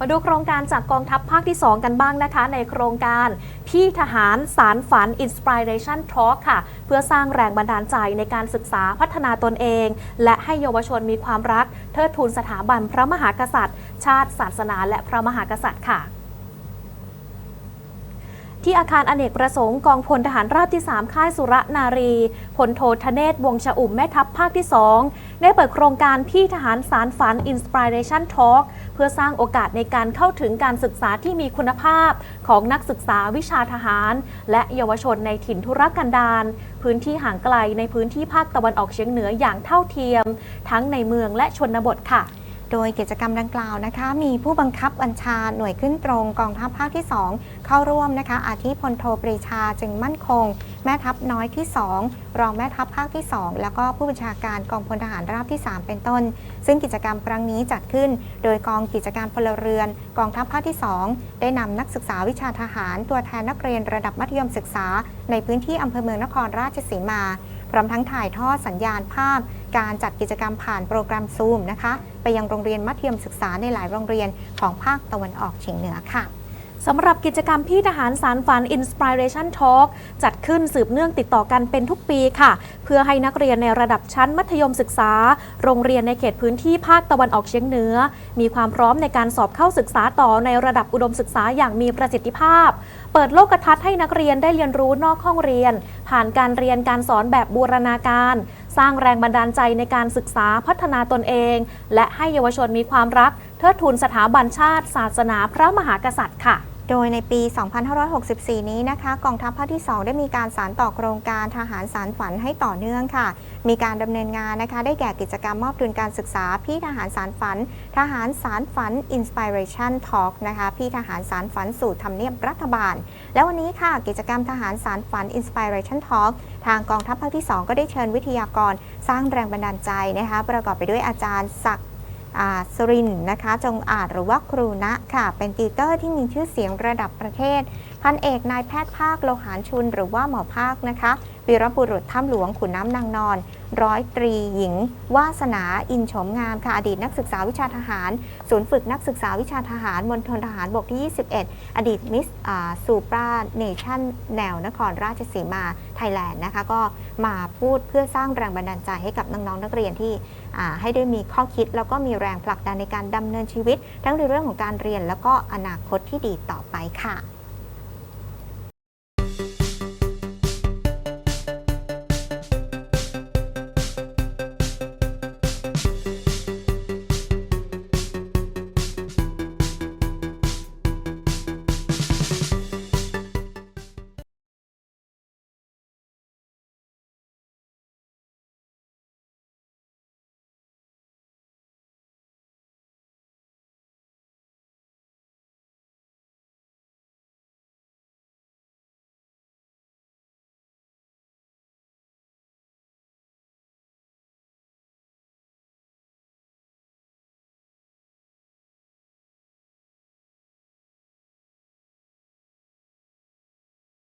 มาดูโครงการจากกองทัพภาคที่ 2 กันบ้างนะคะ ในโครงการพี่ทหารสารฝัน Inspiration Talk ค่ะ เพื่อสร้างแรงบันดาลใจในการศึกษาพัฒนาตนเอง และให้เยาวชนมีความรัก เทิดทูนสถาบันพระมหากษัตริย์ ชาติศาสนาและพระมหากษัตริย์ค่ะ ที่อาคารอเนกประสงค์กองพลทหารราบที่ 3 ค่ายสุรนารีพลโทธเนศวงชอุ่มแม่ทัพภาคที่ 2 ได้เปิดโครงการพี่ทหารสารฝัน Inspiration Talk เพื่อสร้างโอกาสในการเข้าถึงการศึกษาที่มีคุณภาพของนักศึกษาวิชาทหาร และเยาวชนในถิ่นทุรกันดารพื้นที่ห่างไกลในพื้นที่ภาคตะวันออกเฉียงเหนืออย่างเท่าเทียม ทั้งในเมืองและชนบทค่ะ โดยกิจกรรมดังกล่าวนะคะ มีผู้บังคับบัญชาหน่วยขึ้นตรงกองทัพภาคที่ 2 เข้าร่วมนะคะ อาทิพลโทปรีชาจึงมั่นคง แม่ทัพน้อยที่ 2 รองแม่ทัพภาคที่ 2 แล้วก็ผู้บัญชาการกองพลทหารราบที่ 3 เป็นต้น ซึ่งกิจกรรมครั้งนี้จัดขึ้น โดยกองกิจการพลเรือน กองทัพภาคที่ 2 ได้นำนักศึกษาวิชาทหาร ตัวแทนนักเรียนระดับมัธยมศึกษา ในพื้นที่อำเภอเมืองนครราชสีมา พร้อมทั้งถ่ายทอดสัญญาณภาพ การจัดกิจกรรมผ่านโปรแกรมซูมนะคะ ไปยังโรงเรียนมัธยมศึกษาในหลายโรงเรียนของภาคตะวันออกเฉียงเหนือค่ะ สำหรับกิจกรรมพี่ทหารสารฝัน Inspiration Talk จัดขึ้นสืบเนื่องติดต่อกันเป็นทุกปีค่ะ เพื่อให้นักเรียนในระดับชั้นมัธยมศึกษา โรงเรียนในเขตพื้นที่ภาคตะวันออกเฉียงเหนือ มีความพร้อมในการสอบเข้าศึกษาต่อในระดับอุดมศึกษาอย่างมีประสิทธิภาพ เปิดโลกทัศน์ให้นักเรียนได้เรียนรู้นอกห้องเรียน ผ่านการเรียนการสอนแบบบูรณาการ สร้างแรงบันดาลใจในการศึกษาพัฒนาตนเอง และให้เยาวชนมีความรักเทิดทูนสถาบันชาติ ศาสนาพระมหากษัตริย์ค่ะ โดยในปี 2564 นี้นะคะ กองทัพภาคที่ 2 ได้มีการสานต่อโครงการทหารสารฝันให้ต่อเนื่องค่ะ มีการดำเนินงานนะคะ ได้แก่กิจกรรมมอบทุนการศึกษา พี่ทหารสารฝัน ทหารสารฝัน Inspiration Talk นะคะ พี่ทหารสารฝันสู่ทำเนียบรัฐบาล และวันนี้ค่ะ กิจกรรมทหารสารฝัน Inspiration Talk ทางกองทัพภาคที่ 2 ก็ได้เชิญวิทยากร สร้างแรงบันดาลใจนะคะ ประกอบไปด้วยอาจารย์ศักดิ์ สรินนะคะ จงอาจหรือว่าครูณะค่ะ เป็นติวเตอร์ที่มีชื่อเสียงระดับประเทศ พันเอกนายแพทย์ภาคโลหารชุน หรือว่าหมอภาคนะคะวีรบุรุษถ้ำหลวงขุนน้ำนางนอน ร้อยตรีหญิง วาสนาอินโฉมงามค่ะอดีตนักศึกษาวิชาทหาร ศูนย์ฝึกนักศึกษาวิชาทหารมณฑลทหารบกที่ 21 อดีตมิสซูปราเนชั่นแนวนครราชสีมาไทยแลนด์นะคะก็มาพูดเพื่อสร้างแรงบันดาลใจให้กับน้องๆนักเรียนที่ให้ได้มีข้อคิด แล้วก็มีแรงผลักดันในการดำเนินชีวิต ทั้งในเรื่องของการเรียนแล้วก็อนาคตที่ดีต่อไปค่ะ